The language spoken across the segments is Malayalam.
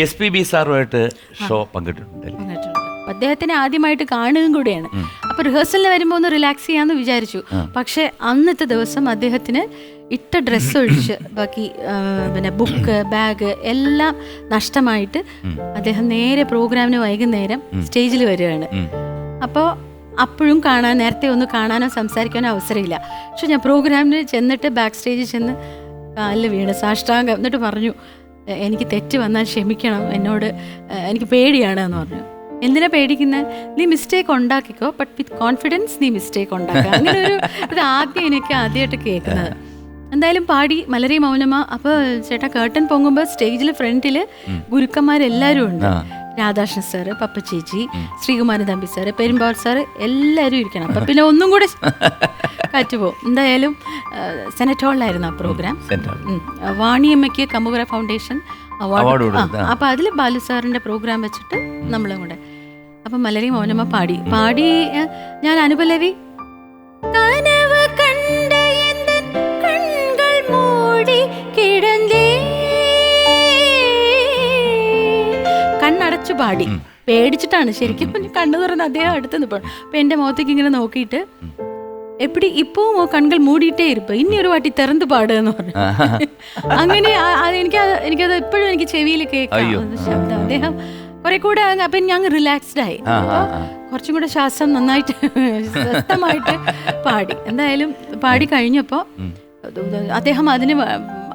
എസ് പി ബി സാറുമായിട്ട് ഷോ പങ്കിട്ടിട്ടുണ്ട് അപ്പൊ അദ്ദേഹത്തിനെ ആദ്യമായിട്ട് കാണുകയും കൂടെയാണ്. അപ്പൊ റിഹേഴ്സലിന് വരുമ്പോ ഒന്ന് റിലാക്സ് ചെയ്യാന്ന് വിചാരിച്ചു. പക്ഷെ അന്നത്തെ ദിവസം അദ്ദേഹത്തിന് ഇട്ട ഡ്രസ്സ് ഒഴിച്ച് ബാക്കി ആ, പിന്നെ ബുക്ക് ബാഗ് എല്ലാം നഷ്ടമായിട്ട് അദ്ദേഹം നേരെ പ്രോഗ്രാമിന് വൈകുന്നേരം സ്റ്റേജിൽ വരികയാണ്. അപ്പോൾ അപ്പോഴും കാണാൻ നേരത്തെ ഒന്ന് കാണാനോ സംസാരിക്കാനോ അവസരമില്ല. പക്ഷെ ഞാൻ പ്രോഗ്രാമിന് ചെന്നിട്ട് ബാക്ക് സ്റ്റേജിൽ ചെന്ന് കാലിൽ വീണ് സാഷ്ടാംഗം എന്നിട്ട് പറഞ്ഞു. "എ- എനിക്ക് തെറ്റ് വന്നാൽ ക്ഷമിക്കണം എന്നോട് എനിക്ക് പേടിയാണ് എന്ന് പറഞ്ഞു. എന്തിനാ പേടിക്കുന്നത് നീ മിസ്റ്റേക്ക് ഉണ്ടാക്കിക്കോ ബട്ട് വിത്ത് കോൺഫിഡൻസ് നീ മിസ്റ്റേക്ക് ഉണ്ടാക്കുക. അങ്ങനെ ഒരു ഇത് ആദ്യം എനിക്ക് ആദ്യമായിട്ട് കേൾക്കുന്നത്. എന്തായാലും പാടി മലരി മൗനമ അപ്പോൾ ചേട്ടാ കേട്ടൻ പൊങ്ങുമ്പോൾ സ്റ്റേജിൽ ഫ്രണ്ടിൽ ഗുരുക്കന്മാരെല്ലാവരും ഉണ്ട്. രാധാകൃഷ്ണൻ സാറ് പപ്പ ചേച്ചി ശ്രീകുമാരൻ തമ്പി സാറ് പെരുമ്പാവൂർ സാറ് എല്ലാവരും ഇരിക്കണം. അപ്പം പിന്നെ ഒന്നും കൂടെ കാറ്റുപോകും. എന്തായാലും സെനറ്റ് ഹാളിലായിരുന്നു ആ പ്രോഗ്രാം. വാണിയമ്മയ്ക്ക് കമുകര ഫൗണ്ടേഷൻ അവാർഡ് അപ്പോൾ അതിൽ ബാലു സാറിന്റെ പ്രോഗ്രാം വെച്ചിട്ട് നമ്മളും കൂടെ അപ്പൊ മലരി മൗനമ്മ പാടി. പാടി ഞാൻ അനുപലവി. കനവ് കണ്ട എന്തൻ കൺകൾ മൂടി കിടന്നേ. കണ്ണടച്ചു പാടി. പേടിച്ചിട്ടാണ് ശരിക്കും കണ്ണു തുറന്ന് അദ്ദേഹം അടുത്ത് നിപ്പോ അപ്പൊ എന്റെ മുഖത്തേക്ക് ഇങ്ങനെ നോക്കിയിട്ട് എപ്പിടി ഇപ്പവും ഓ കൺകൾ മൂടിയിട്ടേ ഇരിപ്പ്. ഇനി ഒരു വാട്ടി തെറന്ന് പാടുക എന്ന് പറഞ്ഞു അങ്ങനെ എനിക്ക് എനിക്കത് ഇപ്പോഴും എനിക്ക് ചെവിയിൽ കേൾക്കാം. ശബ്ദം. അദ്ദേഹം കുറെ കൂടെ അപ്പൊ ഞാൻ റിലാക്സ്ഡ് ആയി. കുറച്ചും കൂടെ ശ്വാസം നന്നായിട്ട് സ്വസ്ഥമായിട്ട് പാടി. എന്തായാലും പാടി കഴിഞ്ഞപ്പോ അദ്ദേഹം അതിന്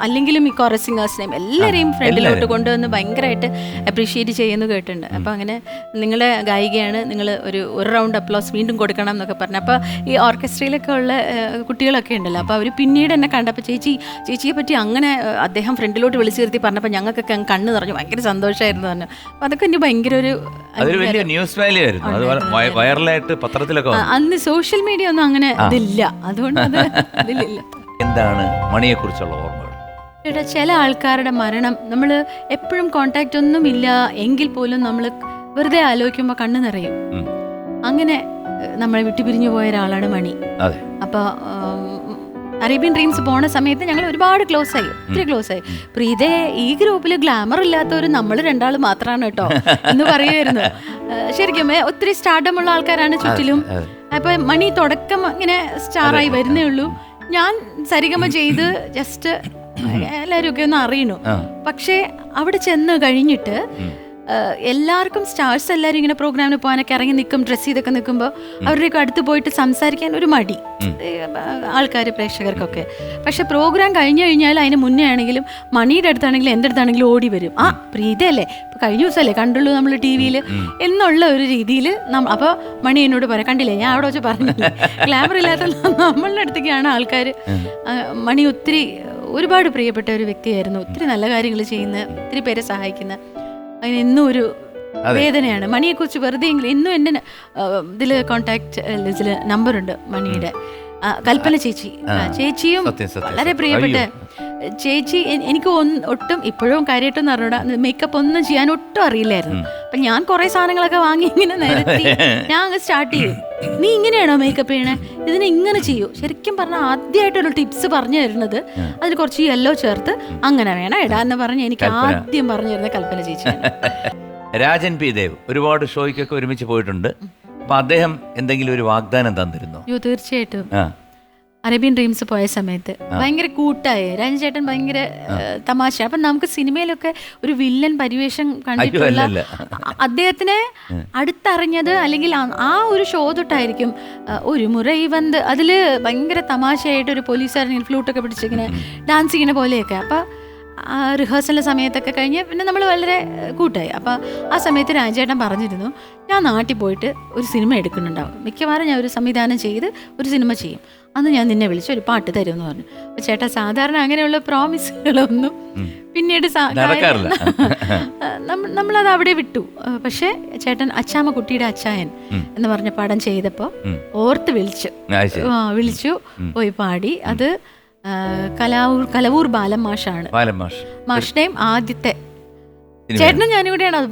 അല്ലെങ്കിലും ഈ കോറസ് സിംഗേഴ്സിനെയും എല്ലാവരെയും ഫ്രണ്ടിലോട്ട് കൊണ്ടുവന്ന് ഭയങ്കരമായിട്ട് അപ്രീഷിയേറ്റ് ചെയ്യുന്നു കേട്ടിട്ടുണ്ട്. അപ്പോൾ അങ്ങനെ നിങ്ങളെ ഗായികയാണ് നിങ്ങൾ ഒരു ഒരു റൗണ്ട് അപ്ലോസ് വീണ്ടും കൊടുക്കണം എന്നൊക്കെ പറഞ്ഞു. അപ്പോൾ ഈ ഓർക്കസ്ട്രയിലൊക്കെ ഉള്ള കുട്ടികളൊക്കെ ഉണ്ടല്ലോ അപ്പോൾ അവർ പിന്നീട് എന്നെ കണ്ടപ്പോൾ ചേച്ചി ചേച്ചിയെ പറ്റി അങ്ങനെ അദ്ദേഹം ഫ്രണ്ടിലോട്ട് വിളിച്ചു നിർത്തി പറഞ്ഞപ്പോൾ ഞങ്ങൾക്കൊക്കെ അങ്ങ് കണ്ണ് നിറഞ്ഞു ഭയങ്കര സന്തോഷമായിരുന്നു പറഞ്ഞു. അപ്പോൾ അതൊക്കെ എനിക്ക് ഭയങ്കര ഒരു അതൊരു വലിയ ന്യൂസ് വാല്യൂ ആയിരുന്നു. അത് വൈറലായിട്ട് പത്രത്തിലൊക്കെ അന്ന് സോഷ്യൽ മീഡിയ ഒന്നും അങ്ങനെ ഇതില്ല അതുകൊണ്ട് അത് അതിലില്ല. എന്താണ് മണിയെക്കുറിച്ചുള്ള ഓർമ്മകൾ? ചേട്ടാ ചില ആൾക്കാരുടെ മരണം നമ്മൾ എപ്പോഴും കോണ്ടാക്റ്റ് ഒന്നും ഇല്ല എങ്കിൽ പോലും നമ്മൾ വെറുതെ ആലോചിക്കുമ്പോൾ കണ്ണു നിറയും. അങ്ങനെ നമ്മളെ വിട്ടുപിരിഞ്ഞു പോയ ഒരാളാണ് മണി. അപ്പോൾ അറേബ്യൻ ഡ്രീംസ് പോണ സമയത്ത് ഞങ്ങൾ ഒരുപാട് ക്ലോസ് ആയി ഒത്തിരി ക്ലോസ് ആയി. പ്രീതേ ഈ ഗ്രൂപ്പിൽ ഗ്ലാമർ ഇല്ലാത്തവർ നമ്മൾ രണ്ടാൾ മാത്രമാണ് കേട്ടോ എന്ന് പറയുമായിരുന്നു ശരിക്കും ഒത്തിരി സ്റ്റാർഡമുള്ള ആൾക്കാരാണ് ചുറ്റിലും. അപ്പൊ മണി തുടക്കം ഇങ്ങനെ സ്റ്റാർ ആയി വരുന്നേ ഉള്ളൂ. ഞാൻ സരിഗമ ചെയ്ത് ജസ്റ്റ് എല്ലാവരും ഒക്കെ ഒന്ന് അറിയണു. പക്ഷെ അവിടെ ചെന്ന് കഴിഞ്ഞിട്ട് എല്ലാവർക്കും സ്റ്റാർസ് എല്ലാവരും ഇങ്ങനെ പ്രോഗ്രാമിന് പോകാനൊക്കെ ഇറങ്ങി നിൽക്കും ഡ്രസ്സ് ചെയ്തൊക്കെ നിൽക്കുമ്പോൾ അവരുടെയൊക്കെ അടുത്ത് പോയിട്ട് സംസാരിക്കാൻ ഒരു മടി ആൾക്കാർ പ്രേക്ഷകർക്കൊക്കെ. പക്ഷെ പ്രോഗ്രാം കഴിഞ്ഞു കഴിഞ്ഞാൽ അതിന് മുന്നേ ആണെങ്കിലും മണിയുടെ അടുത്താണെങ്കിലും എന്റെ അടുത്താണെങ്കിലും ഓടി വരും. ആ പ്രീതയല്ലേ ഇപ്പം കഴിഞ്ഞ ദിവസമല്ലേ കണ്ടുള്ളൂ നമ്മൾ ടി വിയിൽ എന്നുള്ള ഒരു രീതിയിൽ അപ്പോൾ മണി എന്നോട് പറയാം കണ്ടില്ലേ? ഞാൻ അവിടെ വെച്ച് പറഞ്ഞില്ല? ഗ്ലാമർ ഇല്ലാത്ത നമ്മളുടെ അടുത്തേക്കാണ് ആൾക്കാർ മണി ഒത്തിരി ഒരുപാട് പ്രിയപ്പെട്ട ഒരു വ്യക്തിയായിരുന്നു. ഒത്തിരി നല്ല കാര്യങ്ങൾ ചെയ്യുന്ന ഒത്തിരി പേരെ സഹായിക്കുന്ന അതിന് എന്നും ഒരു വേദനയാണ്. മണിയെക്കുറിച്ച് വെറുതെ എങ്കിലും ഇന്നും എന്റെ ഇതിൽ കോണ്ടാക്ട് ഇതിൽ നമ്പറുണ്ട് മണിയുടെ. കൽപ്പന ചേച്ചി. ചേച്ചിയും വളരെ പ്രിയപ്പെട്ട ചേച്ചി എനിക്ക് ഒട്ടും ഇപ്പോഴും കാര്യമായിട്ടൊന്നും അറിഞ്ഞൂടാ. മേക്കപ്പ് ഒന്നും ചെയ്യാൻ ഒട്ടും അറിയില്ലായിരുന്നു. അപ്പൊ ഞാൻ കൊറേ സാധനങ്ങളൊക്കെ വാങ്ങി ഇങ്ങനെ നിരത്തി. ഞാൻ അങ്ങ് സ്റ്റാർട്ട് ചെയ്യും നീ ഇങ്ങനെയാണോ മേക്കപ്പ് ചെയ്യണേ? ഇതിനെ ഇങ്ങനെ ചെയ്യൂ. ശരിക്കും പറഞ്ഞാൽ ആദ്യമായിട്ടൊരു ടിപ്സ് പറഞ്ഞു തരുന്നത് അതിൽ കുറച്ച് യെല്ലോ ചേർത്ത് അങ്ങനെ വേണം ഇടാന്ന് പറഞ്ഞ് എനിക്ക് ആദ്യം പറഞ്ഞു തരുന്ന കൽപ്പന ചേച്ചി രാജൻ പി ദേവ് ഒരുപാട് ഷോയ്ക്കൊക്കെ ഒരുമിച്ച് പോയിട്ടുണ്ട്. അപ്പൊ അദ്ദേഹം എന്തെങ്കിലും ഒരു വാഗ്ദാനം തന്നിരുന്നു? തീർച്ചയായിട്ടും. അറേബ്യൻ ഡ്രീംസ് പോയ സമയത്ത് ഭയങ്കര കൂട്ടായി. രഞ്ജേട്ടൻ ഭയങ്കര തമാശ. അപ്പൊ നമുക്ക് സിനിമയിലൊക്കെ ഒരു വില്ലൻ പരിവേഷം കണ്ടിട്ടുള്ള. അദ്ദേഹത്തിനെ അടുത്തറിഞ്ഞത് അല്ലെങ്കിൽ ആ- ഒരു ഷോ തൊട്ടായിരിക്കും ഒരു മുറ വന്ത്. അതിൽ ഭയങ്കര തമാശയായിട്ട് ഒരു പോലീസുകാരൻ ഫ്ലൂട്ടൊക്കെ പിടിച്ചിങ്ങനെ ഡാൻസ് ചെയ്യുന്ന പോലെയൊക്കെ. അപ്പൊ റിഹേഴ്സലിന്റെ സമയത്തൊക്കെ കഴിഞ്ഞ് പിന്നെ നമ്മൾ വളരെ കൂട്ടായി. അപ്പോൾ ആ സമയത്ത് രാജേട്ടൻ പറഞ്ഞിരുന്നു ഞാൻ നാട്ടിൽ പോയിട്ട് ഒരു സിനിമ എടുക്കുന്നുണ്ടാവും. മിക്കവാറും ഞാൻ ഒരു സംവിധാനം ചെയ്ത് ഒരു സിനിമ ചെയ്യും. അന്ന് ഞാൻ നിന്നെ വിളിച്ച് ഒരു പാട്ട് തരും എന്ന് പറഞ്ഞു. അപ്പോൾ ചേട്ടാ സാധാരണ അങ്ങനെയുള്ള പ്രോമിസുകളൊന്നും പിന്നീട് നമ്മളത് അവിടെ വിട്ടു. പക്ഷേ ചേട്ടൻ അച്ചാമ്മ കുട്ടിയുടെ അച്ചായൻ എന്ന് പറഞ്ഞ പടം ചെയ്തപ്പോൾ ഓർത്ത് വിളിച്ചു. വിളിച്ചു പോയി പാടി. അത് കലാവൂർ കലവൂർ ബാലൻ മാഷാണ് ബാലൻ മാഷ് മാഷിന്റെയും ആദ്യത്തെ. ചേട്ടനും ഞാനിവിടെയാണ് അത്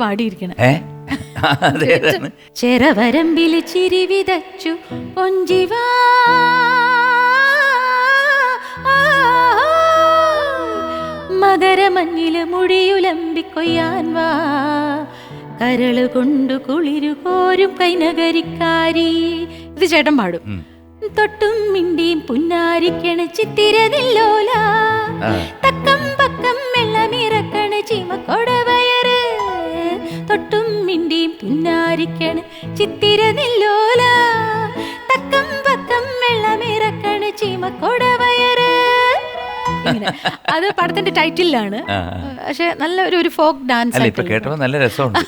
അതാണ്. ചെറവരമ്പിൽ ചിരി വിതച്ചു കൊഞ്ചിവാ മകരമഞ്ഞിൽ മുടിയുലമ്പിക്കൊയ്യാൻ വാ കരൾ കൊണ്ടു കുളിരു കോരും കൈനകരിക്കാരി ഇത് ചേട്ടൻ പാടും. തൊട്ടും മിണ്ടിയും പുന്നാരിക്കണ് ചിത്തിരനില്ലോല തക്കം പക്കം വെള്ളമിറക്കണ ചിമക്കൊടവയറ്. തൊട്ടും മിണ്ടിയും പുന്നാരിക്കണ ചിത്തിരതില്ലോല തക്കം പക്കം വെള്ളമിറക്കണ ചിമക്കൊടവയറ്. അത് പടത്തിന്റെ ടൈറ്റിലാണ് പക്ഷെ നല്ല ഒരു ഫോക്ക് ഡാൻസ് അല്ല ഇപ്പൊ കേട്ടപ്പോ നല്ല രസമുണ്ട്.